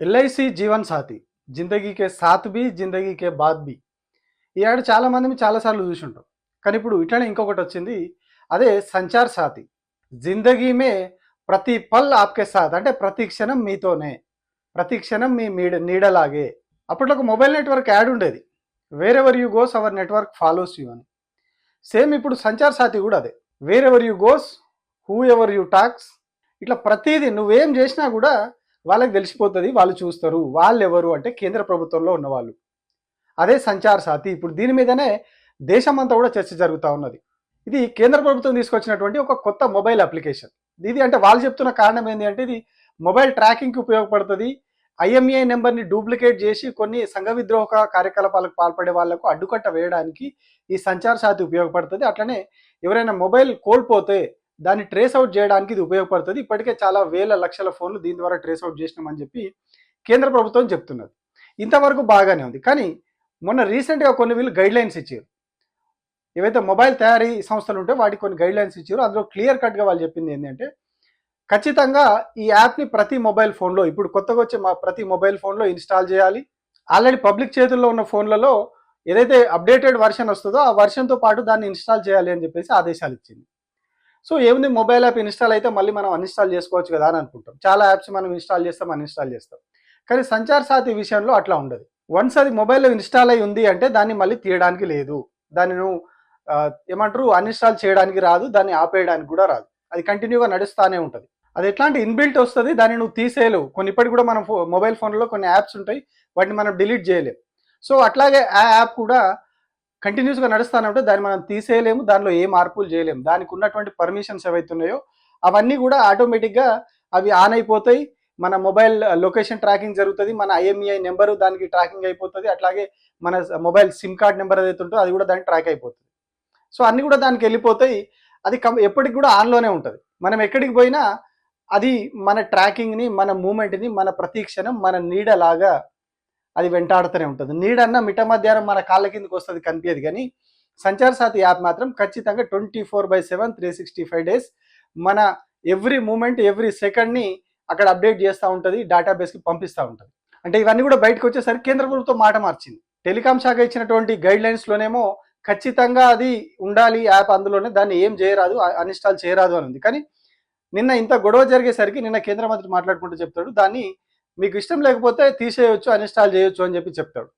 LIC Jeevan సాథి జిందగీకే సాత్ బి జిందగీకే బాద్ బి ఈ యాడ్ చాలామంది చాలాసార్లు చాలాసార్లు చూసుంటాం. కానీ ఇప్పుడు ఇట్లనే ఇంకొకటి వచ్చింది. అదే సంచార్ సాథి జిందగీ మే ప్రతి పల్ ఆప్కే సాత్. అంటే ప్రతి క్షణం మీతోనే. ప్రతి క్షణం మీ మీడ నీడలాగే. అప్పట్లో ఒక మొబైల్ నెట్వర్క్ యాడ్ ఉండేది. Wherever you goes our network follows you అని. సేమ్ ఇప్పుడు సంచార్ సాతి కూడా అదే. Wherever you goes whoever you talks. ఇట్లా ప్రతిదీ నువ్వేం చేసినా కూడా వాళ్ళకి తెలిసిపోతుంది వాళ్ళు చూస్తారు. వాళ్ళు ఎవరు అంటే కేంద్ర ప్రభుత్వంలో ఉన్నవాళ్ళు. అదే సంచార సాతి ఇప్పుడు దీని మీదనే దేశమంతా కూడా చర్చ జరుగుతూ ఉన్నది. ఇది కేంద్ర ప్రభుత్వం తీసుకొచ్చినటువంటి ఒక కొత్త మొబైల్ అప్లికేషన్. ఇది అంటే వాళ్ళు చెప్తున్న కారణం ఏంటి అంటే ఇది మొబైల్ ట్రాకింగ్కి ఉపయోగపడుతుంది. ఐఎంఏ నెంబర్ని డూప్లికేట్ చేసి కొన్ని సంఘ విద్రోహ కార్యకలాపాలకు పాల్పడే వాళ్ళకు అడ్డుకట్ట వేయడానికి ఈ సంచార సాతి ఉపయోగపడుతుంది. అట్లనే ఎవరైనా మొబైల్ కోల్పోతే దాన్ని ట్రేస్ అవుట్ చేయడానికి ఇది ఉపయోగపడుతుంది. ఇప్పటికే చాలా వేల లక్షల ఫోన్లు దీని ద్వారా ట్రేస్ అవుట్ చేసినామని చెప్పి కేంద్ర ప్రభుత్వం చెప్తున్నది. ఇంతవరకు బాగానే ఉంది. కానీ మొన్న రీసెంట్గా కొన్ని వీళ్ళు గైడ్ లైన్స్ ఇచ్చారు. ఏవైతే మొబైల్ తయారీ సంస్థలు ఉంటే వాటికి కొన్ని గైడ్ లైన్స్ ఇచ్చారు. అందులో క్లియర్ కట్గా వాళ్ళు చెప్పింది ఏంటంటే ఖచ్చితంగా ఈ యాప్ని ప్రతి మొబైల్ ఫోన్లో ఇప్పుడు కొత్తగా వచ్చే మా ప్రతి మొబైల్ ఫోన్లో ఇన్స్టాల్ చేయాలి. ఆల్రెడీ పబ్లిక్ చేతుల్లో ఉన్న ఫోన్లలో ఏదైతే అప్డేటెడ్ వర్షన్ వస్తుందో ఆ వర్షన్తో పాటు దాన్ని ఇన్స్టాల్ చేయాలి అని చెప్పేసి ఆదేశాలు ఇచ్చింది. సో ఏముంది? మొబైల్ యాప్ ఇన్స్టాల్ అయితే మళ్ళీ మనం అన్ఇన్స్టాల్ చేసుకోవచ్చు కదా అని అనుకుంటాం. చాలా యాప్స్ మనం ఇన్స్టాల్ చేస్తాం అన్ఇన్స్టాల్ చేస్తాం. కానీ సంచార్ సాతి విషయంలో అట్లా ఉండదు. వన్స్ అది మొబైల్లో ఇన్స్టాల్ అయి ఉంది అంటే దాన్ని మళ్ళీ తీయడానికి లేదు. దాన్ని నువ్వు ఏమంటారు? అన్ఇన్స్టాల్ చేయడానికి రాదు దాన్ని ఆపేయడానికి కూడా రాదు. అది కంటిన్యూగా నడుస్తూనే ఉంటుంది. అది ఎట్లాంటి ఇన్బిల్ట్ వస్తుంది? దాన్ని నువ్వు తీసేయలేవు. కొన్ని ఇప్పటికి కూడా మనం మొబైల్ ఫోన్లో కొన్ని యాప్స్ ఉంటాయి. వాటిని మనం డిలీట్ చేయలేము సో అట్లాగే ఆ యాప్ కూడా కంటిన్యూస్గా నడుస్తానంటే ఉంటే దాన్ని మనం తీసేయలేము దానిలో ఏ మార్పులు చేయలేము. దానికి ఉన్నటువంటి పర్మిషన్స్ ఏవైతే ఉన్నాయో అవన్నీ కూడా ఆటోమేటిక్గా అవి ఆన్ అయిపోతాయి. మన మొబైల్ లొకేషన్ ట్రాకింగ్ జరుగుతుంది మన ఐఎంఈఐ నెంబర్ దానికి ట్రాకింగ్ అయిపోతుంది అట్లాగే మన మొబైల్ సిమ్ కార్డ్ నెంబర్ ఏదైతే ఉంటుందో అది కూడా దానికి ట్రాక్ అయిపోతుంది. సో అన్నీ కూడా దానికి వెళ్ళిపోతాయి. అది కం ఎప్పటికి కూడా ఆన్లోనే ఉంటుంది. మనం ఎక్కడికి పోయినా అది మన ట్రాకింగ్ని మన మూమెంట్ని మన ప్రతీక్షణం మన నీడలాగా అది వెంటాడుతూనే ఉంటుంది. నీడన్న మిట మధ్యాహ్నం మన కాళ్ళ కిందకి వస్తుంది కనిపించదు కానీ సంచార్ సాథి యాప్ మాత్రం ఖచ్చితంగా twenty four by seven three sixty five days మన ఎవ్రీ మూమెంట్ ఎవ్రీ సెకండ్ని అక్కడ అప్డేట్ చేస్తూ ఉంటుంది డేటాబేస్కి పంపిస్తూ ఉంటుంది. అంటే ఇవన్నీ కూడా బయటకు వచ్చేసరికి కేంద్ర ప్రభుత్వం మాట మార్చింది. టెలికాం శాఖ ఇచ్చినటువంటి గైడ్ లైన్స్లోనేమో ఖచ్చితంగా అది ఉండాలి యాప్ అందులోనే దాన్ని ఏం చేయరాదు అన్ఇన్స్టాల్ చేయరాదు అని ఉంది. కానీ నిన్న ఇంత గొడవ జరిగేసరికి నిన్న కేంద్ర మంత్రి మాట్లాడుకుంటూ చెప్తాడు దాన్ని మీకు ఇష్టం లేకపోతే తీసేయొచ్చు అన్ఇన్స్టాల్ చేయొచ్చు అని చెప్పి చెప్తాడు.